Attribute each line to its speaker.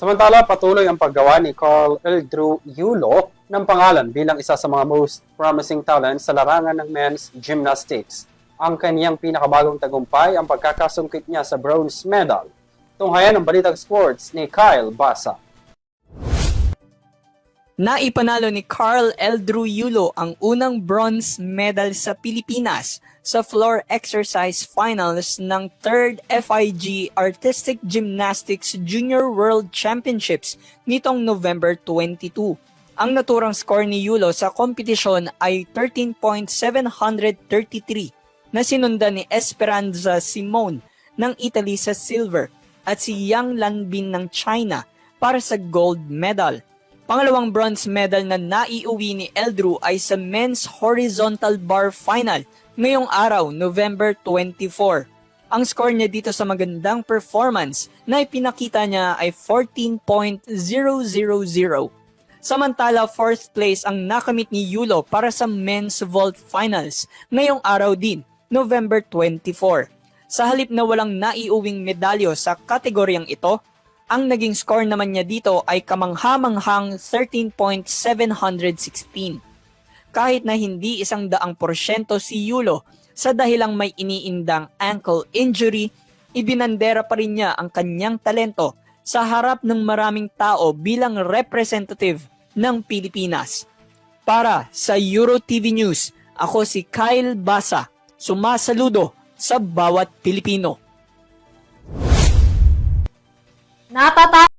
Speaker 1: Samantala, patuloy ang paggawa ni Carl Eldrew Yulo ng pangalan bilang isa sa mga most promising talent sa larangan ng men's gymnastics. Ang kaniyang pinakabagong tagumpay ang pagkakasungkit niya sa bronze medal. Tunghayan ng Balitang Sports ni Kyle Basa.
Speaker 2: Naipanalo ni Carl Eldrew Yulo ang unang bronze medal sa Pilipinas sa floor exercise finals ng 3rd FIG Artistic Gymnastics Junior World Championships nitong November 22. Ang naturang score ni Yulo sa kompetisyon ay 13.733 na sinundan ni Esperanza Simone ng Italy sa silver at si Yang Lanbin ng China para sa gold medal. Pangalawang bronze medal na naiuwi ni Eldrew ay sa men's horizontal bar final ngayong araw, November 24. Ang score niya dito sa magandang performance na ipinakita niya ay 14.000. Samantala, fourth place ang nakamit ni Yulo para sa men's vault finals ngayong araw din, November 24. Sa halip na walang naiuwing medalyo sa kategoryang ito, ang naging score naman niya dito ay kamanghamanghang 13.716. Kahit na hindi isang daang porsyento si Yulo sa dahilang may iniindang ankle injury, ibinandera pa rin niya ang kanyang talento sa harap ng maraming tao bilang representative ng Pilipinas. Para sa Euro TV News, ako si Kyle Basa, sumasaludo sa bawat Pilipino.
Speaker 3: 拿拜拜